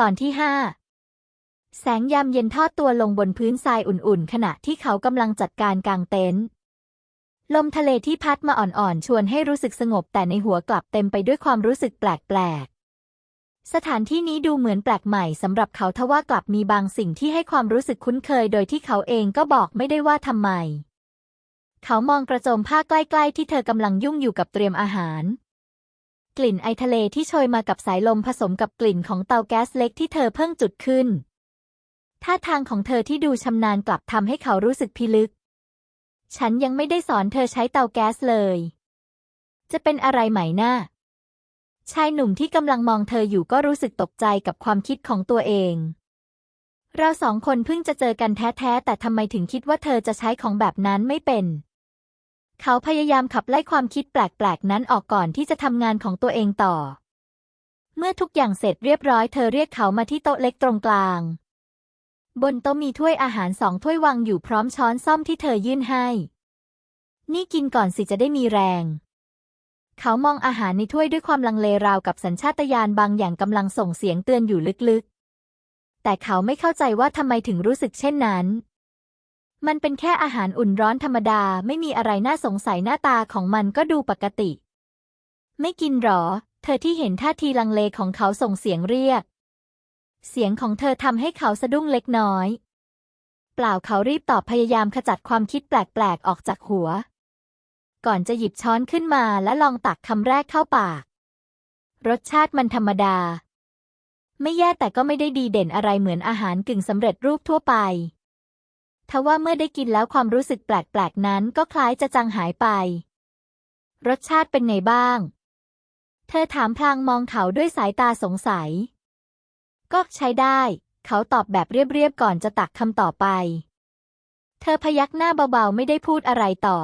ตอนที่ห้าแสงยามเย็นทอดตัวลงบนพื้นทรายอุ่นๆ ขณะที่เขากำลังจัดการกางเต็นท์ลมทะเลที่พัดมาอ่อนๆ ชวนให้รู้สึกสงบแต่ในหัวกลับเต็มไปด้วยความรู้สึกแปลกๆ สถานที่นี้ดูเหมือนแปลกใหม่สำหรับเขาทว่ากลับมีบางสิ่งที่ให้ความรู้สึกคุ้นเคย โดยที่เขาเองก็บอกไม่ได้ว่าทำไม เขามองกระโจมผ้าใกล้ๆ ที่เธอกำลังยุ่งอยู่กับเตรียมอาหาร กลิ่นไอทะเลที่โชยมากับสายลมผสมกับกลิ่นของเตาแก๊สเล็กที่เธอเพิ่งจุดขึ้น ท่าทางของเธอที่ดูชำนาญกลับทำให้เขารู้สึกพิลึก ฉันยังไม่ได้สอนเธอใช้เตาแก๊สเลย จะเป็นอะไรใหม่น่าชายหนุ่มที่กำลังมองเธออยู่ก็รู้สึกตกใจกับความคิดของตัวเอง เราสองคนเพิ่งจะเจอกันแท้ๆ แต่ทำไมถึงคิดว่าเธอจะใช้ของแบบนั้นไม่เป็น เขาพยายามขับไล่ความคิดแปลกๆ นั้นออกก่อนที่จะทำงานของตัวเองต่อ เมื่อทุกอย่างเสร็จเรียบร้อยเธอเรียกเขามาที่โต๊ะเล็กตรงกลาง บนโต๊ะมีถ้วยอาหารสองถ้วยวางอยู่พร้อมช้อนซ่อมที่เธอยื่นให้ นี่กินก่อนสิจะได้มีแรง เขามองอาหารในถ้วยด้วยความลังเลราวกับสัญชาตญาณบางอย่างกำลังส่งเสียงเตือนอยู่ลึกๆ แต่เขาไม่เข้าใจว่าทำไมถึงรู้สึกเช่นนั้น มันเป็นแค่อาหารอุ่นร้อนธรรมดาไม่มีอะไรน่าสงสัยหน้าตาของมันก็ดูปกติ ไม่กินหรอ เธอที่เห็นท่าทีลังเลของเขาส่งเสียงเรียก เสียงของเธอทำให้เขาสะดุ้งเล็กน้อย เปล่าเขารีบตอบพยายามขจัดความคิดแปลกๆออกจากหัว ก่อนจะหยิบช้อนขึ้นมาและลองตักคำแรกเข้าปาก รสชาติมันธรรมดา ไม่แย่แต่ก็ไม่ได้ดีเด่นอะไรเหมือนอาหารกึ่งสำเร็จรูปทั่วไป ทว่าเมื่อได้กินแล้วความรู้สึกแปลกๆ นั้นก็คล้ายจะจางหายไป รสชาติเป็นไงบ้าง เธอถามพลางมองเขาด้วยสายตาสงสัย ก็ใช้ได้ เขาตอบแบบเรียบๆ ก่อนจะตักคำต่อไป เธอพยักหน้าเบาๆ ไม่ได้พูดอะไรต่อ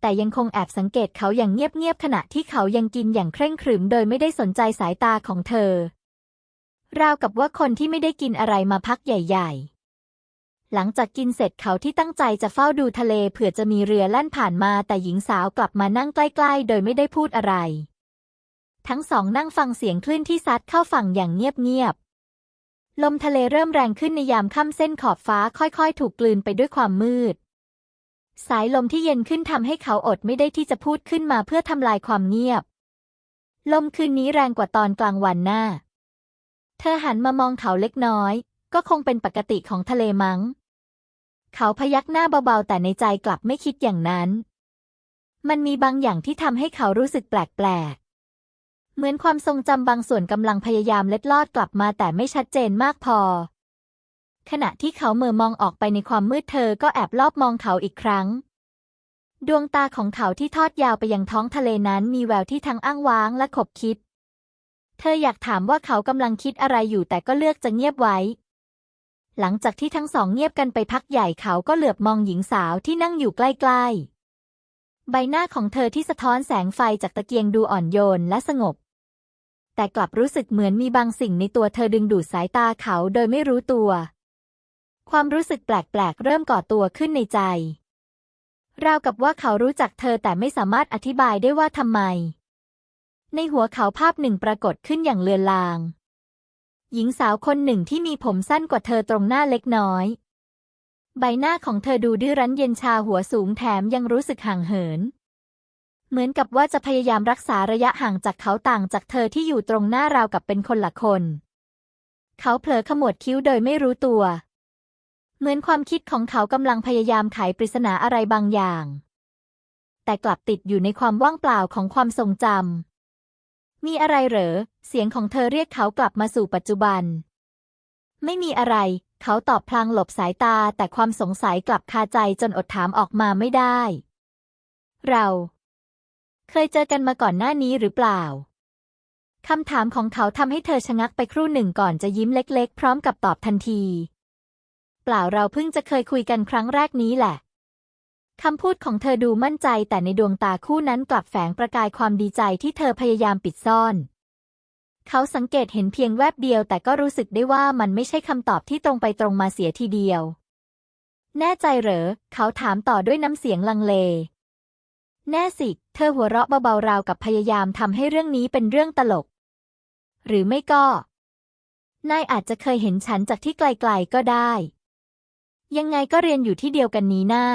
แต่ยังคงแอบสังเกตเขาอย่างเงียบๆ ขณะที่เขายังกินอย่างเคร่งครึมโดยไม่ได้สนใจสายตาของเธอ ราวกับว่าคนที่ไม่ได้กินอะไรมาพักใหญ่ ๆ หลังจากกินเสร็จเขาที่ตั้งใจจะเฝ้าดูทะเลเผื่อจะมีเรือแล่นผ่านมาแต่หญิงสาวกลับมานั่งใกล้ๆ โดยไม่ได้พูดอะไร ทั้งสองนั่งฟังเสียงคลื่นที่ซัดเข้าฝั่งอย่างเงียบๆ ลมทะเลเริ่มแรงขึ้นในยามค่ำเส้นขอบฟ้าค่อยๆ ถูกกลืนไปด้วยความมืด สายลมที่เย็นขึ้นทำให้เขาอดไม่ได้ที่จะพูดขึ้นมาเพื่อทำลายความเงียบ ลมคืนนี้แรงกว่าตอนกลางวันหน้า เธอหันมามองเขาเล็กน้อย ก็คงเป็นปกติของทะเลมั้ง เขาพยักหน้าเบาๆ แต่ในใจกลับไม่คิดอย่างนั้น มันมีบางอย่างที่ทำให้เขารู้สึกแปลกๆ เหมือนความทรงจำบางส่วนกำลังพยายามเล็ดลอดกลับมาแต่ไม่ชัดเจนมากพอ ขณะที่เขาเมื่อมองออกไปในความมืดเธอก็แอบลอบมองเขาอีกครั้งดวงตาของเขาที่ทอดยาวไปยังท้องทะเลนั้นมีแววที่ทั้งอ้างว้างและขบคิด เธออยากถามว่าเขากำลังคิดอะไรอยู่แต่ก็เลือกจะเงียบไว้ หลังจากที่ทั้งสองเงียบกันไปพักใหญ่เขาก็เหลือบมองหญิงสาวที่นั่งอยู่ใกล้ๆ ใบหน้าของเธอที่สะท้อนแสงไฟจากตะเกียงดูอ่อนโยนและสงบ แต่กลับรู้สึกเหมือนมีบางสิ่งในตัวเธอดึงดูดสายตาเขาโดยไม่รู้ตัว ความรู้สึกแปลกๆ เริ่มก่อตัวขึ้นในใจ ราวกับว่าเขารู้จักเธอแต่ไม่สามารถอธิบายได้ว่าทำไม ในหัวเขาภาพหนึ่งปรากฏขึ้นอย่างเลือนลาง หญิงสาวคนหนึ่งที่มีผมสั้นกว่าเธอตรงหน้าเล็กน้อย ใบหน้าของเธอดูดื้อรั้นเย็นชาหัวสูงแถมยังรู้สึกห่างเหิน เหมือนกับว่าจะพยายามรักษาระยะห่างจากเขาต่างจากเธอที่อยู่ตรงหน้าราวกับเป็นคนละคน เขาเผลอขมวดคิ้วโดยไม่รู้ตัว เหมือนความคิดของเขากำลังพยายามไขปริศนาอะไรบางอย่าง แต่กลับติดอยู่ในความว่างเปล่าของความทรงจำ มีอะไรเหรอ เสียงของเธอเรียกเขากลับมาสู่ปัจจุบัน ไม่มีอะไร เขาตอบพลางหลบสายตาแต่ความสงสัยกลับคาใจจนอดถามออกมาไม่ได้ เรา เคยเจอกันมาก่อนหน้านี้หรือเปล่าคำถามของเขาทำให้เธอชะงักไปครู่หนึ่งก่อนจะยิ้มเล็กๆ พร้อมกับตอบทันที เปล่าเราเพิ่งจะเคยคุยกันครั้งแรกนี้แหละ คำพูดของเธอดูมั่นใจแต่ในดวงตาคู่นั้นกลับแฝงประกายความดีใจที่เธอพยายามปิดซ่อน เขาสังเกตเห็นเพียงแวบเดียวแต่ก็รู้สึกได้ว่ามันไม่ใช่คำตอบที่ตรงไปตรงมาเสียทีเดียว แน่ใจเหรอ เขาถามต่อด้วยน้ำเสียงลังเล แน่สิ เธอหัวเราะเบาๆราวกับพยายามทำให้เรื่องนี้เป็นเรื่องตลก หรือไม่ก็ นายอาจจะเคยเห็นฉันจากที่ไกลๆก็ได้ ยังไงก็เรียนอยู่ที่เดียวกันนี้น่า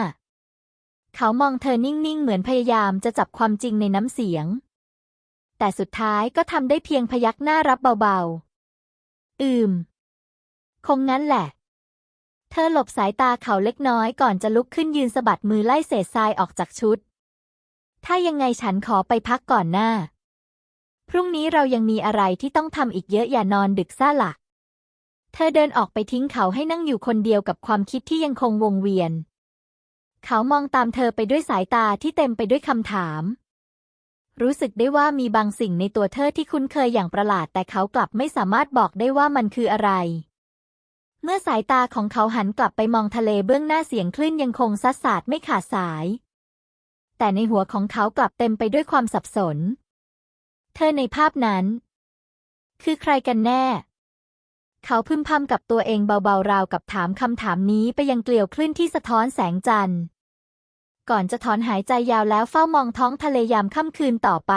เขามองเธอนิ่งๆ เหมือนพยายามจะจับความจริงในน้ำเสียง แต่สุดท้ายก็ทำได้เพียงพยักหน้ารับเบาๆ อืม คงงั้นแหละ เธอหลบสายตาเขาเล็กน้อยก่อนจะลุกขึ้นยืนสะบัดมือไล่เศษทรายออกจากชุด ถ้ายังไงฉันขอไปพักก่อนหน้า พรุ่งนี้เรายังมีอะไรที่ต้องทำอีกเยอะอย่านอนดึกซ่าหลักเธอเดินออกไปทิ้งเขาให้นั่งอยู่คนเดียวกับความคิดที่ยังคงวงเวียน เขามองตามเธอไปด้วยสายตาที่เต็มไปด้วยคำถาม รู้สึกได้ว่ามีบางสิ่งในตัวเธอที่คุ้นเคยอย่างประหลาด แต่เขากลับไม่สามารถบอกได้ว่ามันคืออะไร เมื่อสายตาของเขาหันกลับไปมองทะเลเบื้องหน้าเสียงคลื่นยังคงซัดสาดไม่ขาดสาย แต่ในหัวของเขากลับเต็มไปด้วยความสับสน เธอในภาพนั้น คือใครกันแน่ เขาพึมพำกับตัวเองเบาๆราวกับถามคำถามนี้ไปยังเกลียวคลื่นที่สะท้อนแสงจันทร์ ก่อนจะถอนหายใจยาวแล้วเฝ้ามองท้องทะเลยามค่ำคืนต่อไป